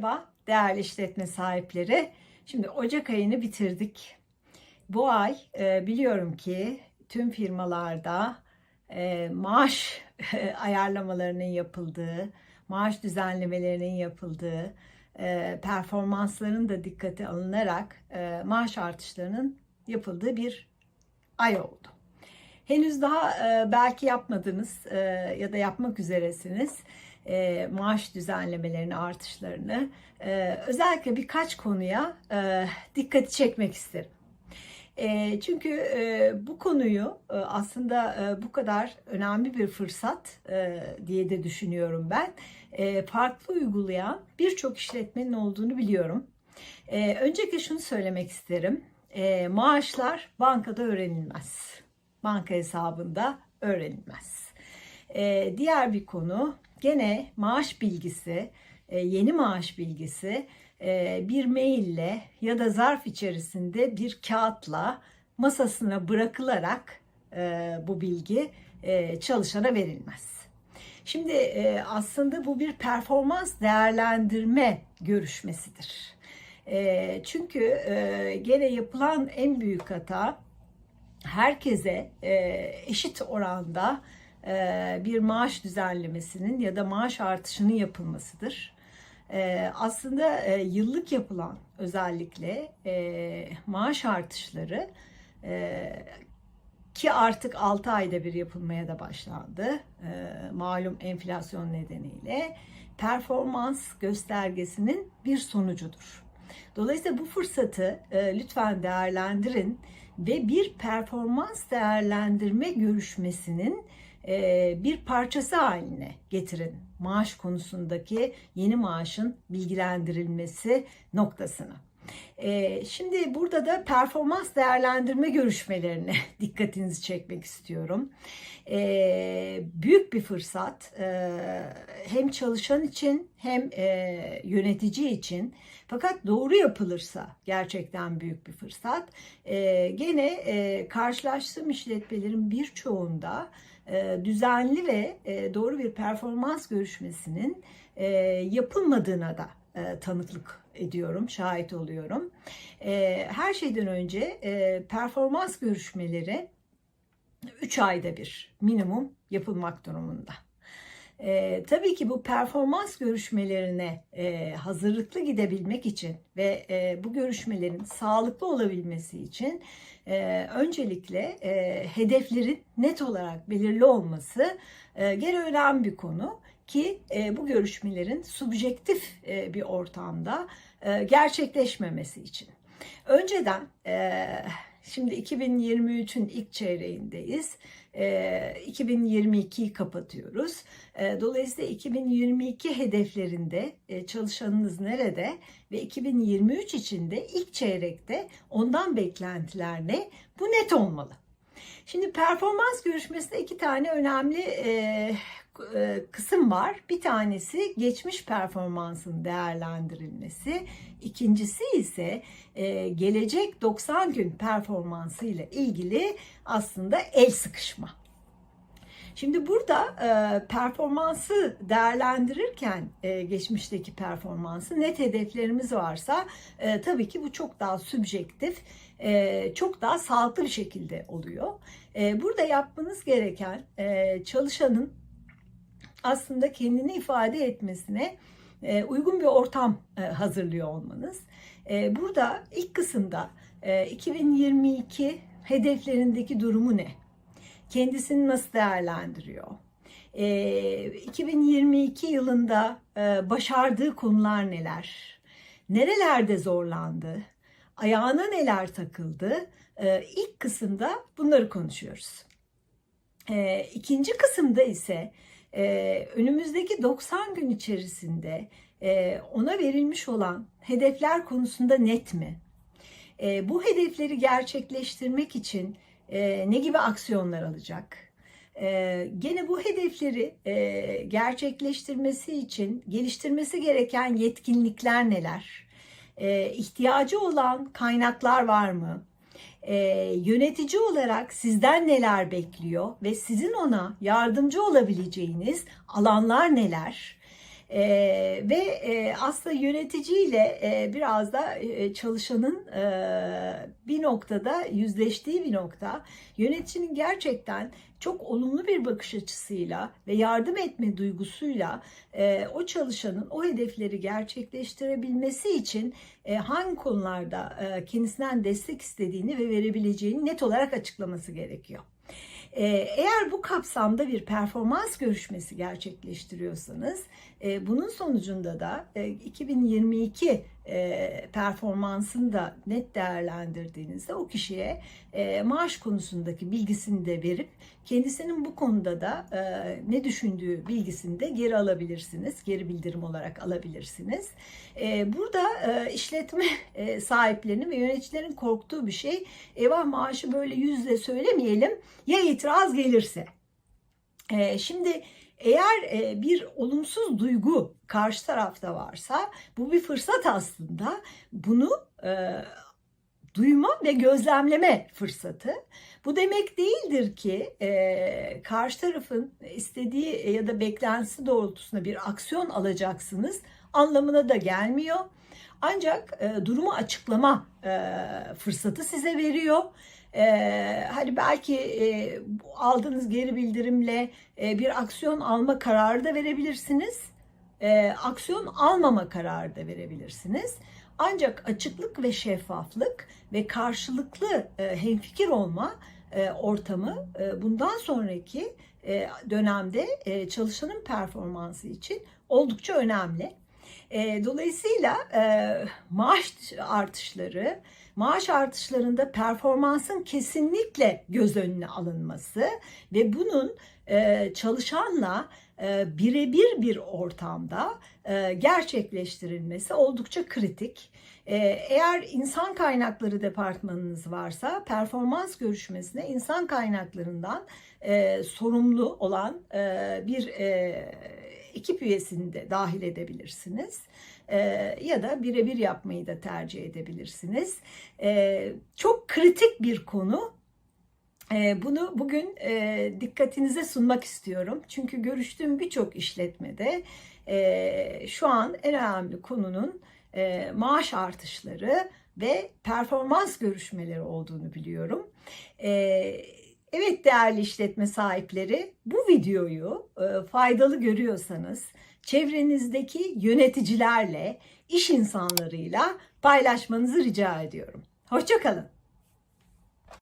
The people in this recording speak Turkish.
Merhaba değerli işletme sahipleri. Şimdi Ocak ayını bitirdik. Bu ay e, biliyorum ki tüm firmalarda e, maaş ayarlamalarının yapıldığı, maaş düzenlemelerinin yapıldığı, e, performansların da dikkate alınarak maaş artışlarının yapıldığı bir ay oldu. Henüz daha e, belki yapmadınız e, ya da yapmak üzeresiniz e, maaş düzenlemelerini, artışlarını. Özellikle birkaç konuya dikkati çekmek isterim. Çünkü bu konuyu aslında bu kadar önemli bir fırsat diye de düşünüyorum ben. Farklı uygulayan birçok işletmenin olduğunu biliyorum. E, öncelikle şunu söylemek isterim. Maaşlar bankada öğrenilmez. Banka hesabında öğrenilmez. E, diğer bir konu gene maaş bilgisi, e, yeni maaş bilgisi e, bir maille ya da zarf içerisinde bir kağıtla masasına bırakılarak e, bu bilgi e, çalışana verilmez. Şimdi e, aslında bu bir performans değerlendirme görüşmesidir. E, çünkü e, gene yapılan en büyük hata herkese e, eşit oranda e, bir maaş düzenlemesinin ya da maaş artışının yapılmasıdır. E, aslında yıllık yapılan özellikle maaş artışları ki artık 6 ayda bir yapılmaya da başlandı. Malum enflasyon nedeniyle performans göstergesinin bir sonucudur. Dolayısıyla bu fırsatı e, lütfen değerlendirin ve bir performans değerlendirme görüşmesinin e, bir parçası haline getirin. Maaş konusundaki yeni maaşın bilgilendirilmesi noktasını. E, şimdi burada da performans değerlendirme görüşmelerine dikkatinizi çekmek istiyorum. E, büyük bir fırsat hem çalışan için hem yönetici için fakat doğru yapılırsa gerçekten büyük bir fırsat. Gene karşılaştığım işletmelerin birçoğunda düzenli ve doğru bir performans görüşmesinin yapılmadığına da tanıklık ediyorum, şahit oluyorum. Her şeyden önce performans görüşmeleri 3 ayda bir minimum yapılmak durumunda. E, tabii ki bu performans görüşmelerine e, hazırlıklı gidebilmek için ve e, bu görüşmelerin sağlıklı olabilmesi için e, öncelikle e, hedeflerin net olarak belirli olması e, gene önemli bir konu ki e, bu görüşmelerin subjektif e, bir ortamda e, gerçekleşmemesi için. Önceden e, Şimdi 2023'ün ilk çeyreğindeyiz. 2022'yi kapatıyoruz. Dolayısıyla 2022 hedeflerinde çalışanınız nerede ve 2023 içinde ilk çeyrekte ondan beklentiler ne? Bu net olmalı. Şimdi performans görüşmesinde iki tane önemli e, kısım var. Bir tanesi geçmiş performansın değerlendirilmesi. İkincisi ise e, gelecek 90 gün performansı ile ilgili aslında el sıkışma. Şimdi burada e, performansı değerlendirirken e, geçmişteki performansı net hedeflerimiz varsa e, tabii ki bu çok daha subjektif, e, çok daha sağlıklı bir şekilde oluyor. E, burada yapmanız gereken e, çalışanın aslında kendini ifade etmesine e, uygun bir ortam e, hazırlıyor olmanız. E, burada ilk kısımda 2022 hedeflerindeki durumu ne? Kendisini nasıl değerlendiriyor? 2022 yılında başardığı konular neler? Nerelerde zorlandı? Ayağına neler takıldı? İlk kısımda bunları konuşuyoruz. İkinci kısımda ise e, önümüzdeki 90 gün içerisinde e, ona verilmiş olan hedefler konusunda net mi? E, bu hedefleri gerçekleştirmek için e, ne gibi aksiyonlar alacak? E, gene bu hedefleri e, gerçekleştirmesi için geliştirmesi gereken yetkinlikler neler? E, ihtiyacı olan kaynaklar var mı? E, yönetici olarak sizden neler bekliyor ve sizin ona yardımcı olabileceğiniz alanlar neler? E, ve e, aslında yöneticiyle e, biraz da e, çalışanın e, bir noktada yüzleştiği bir nokta. Yöneticinin gerçekten çok olumlu bir bakış açısıyla ve yardım etme duygusuyla e, o çalışanın o hedefleri gerçekleştirebilmesi için e, hangi konularda e, kendisinden destek istediğini ve verebileceğini net olarak açıklaması gerekiyor. E, eğer bu kapsamda bir performans görüşmesi gerçekleştiriyorsanız e, bunun sonucunda da e, 2022 e, performansını da net değerlendirdiğinizde o kişiye e, maaş konusundaki bilgisini de verip kendisinin bu konuda da e, ne düşündüğü bilgisini de geri alabilirsiniz. Geri bildirim olarak alabilirsiniz. E, burada e, işletme e, sahiplerinin ve yöneticilerin korktuğu bir şey eyvah maaşı böyle yüzle söylemeyelim ya itiraz gelirse. E, şimdi eğer e, bir olumsuz duygu karşı tarafta varsa bu bir fırsat aslında. Bunu e, duyma ve gözlemleme fırsatı. Bu demek değildir ki e, karşı tarafın istediği ya da beklentisi doğrultusunda bir aksiyon alacaksınız anlamına da gelmiyor. Ancak e, durumu açıklama e, fırsatı size veriyor. Ee, hani belki e, aldığınız geri bildirimle e, bir aksiyon alma kararı da verebilirsiniz. E, aksiyon almama kararı da verebilirsiniz. Ancak açıklık ve şeffaflık ve karşılıklı e, hemfikir olma e, ortamı e, bundan sonraki e, dönemde e, çalışanın performansı için oldukça önemli. E, dolayısıyla e, maaş artışları, maaş artışlarında performansın kesinlikle göz önüne alınması ve bunun e, çalışanla e, birebir bir ortamda e, gerçekleştirilmesi oldukça kritik. E, eğer insan kaynakları departmanınız varsa performans görüşmesine insan kaynaklarından e, sorumlu olan e, bir e, ekip üyesini de dahil edebilirsiniz. E, ya da birebir yapmayı da tercih edebilirsiniz. E, çok kritik bir konu. E, bunu bugün e, dikkatinize sunmak istiyorum. Çünkü görüştüğüm birçok işletmede e, şu an en önemli konunun e, maaş artışları ve performans görüşmeleri olduğunu biliyorum. Evet değerli işletme sahipleri bu videoyu faydalı görüyorsanız çevrenizdeki yöneticilerle, iş insanlarıyla paylaşmanızı rica ediyorum. Hoşçakalın.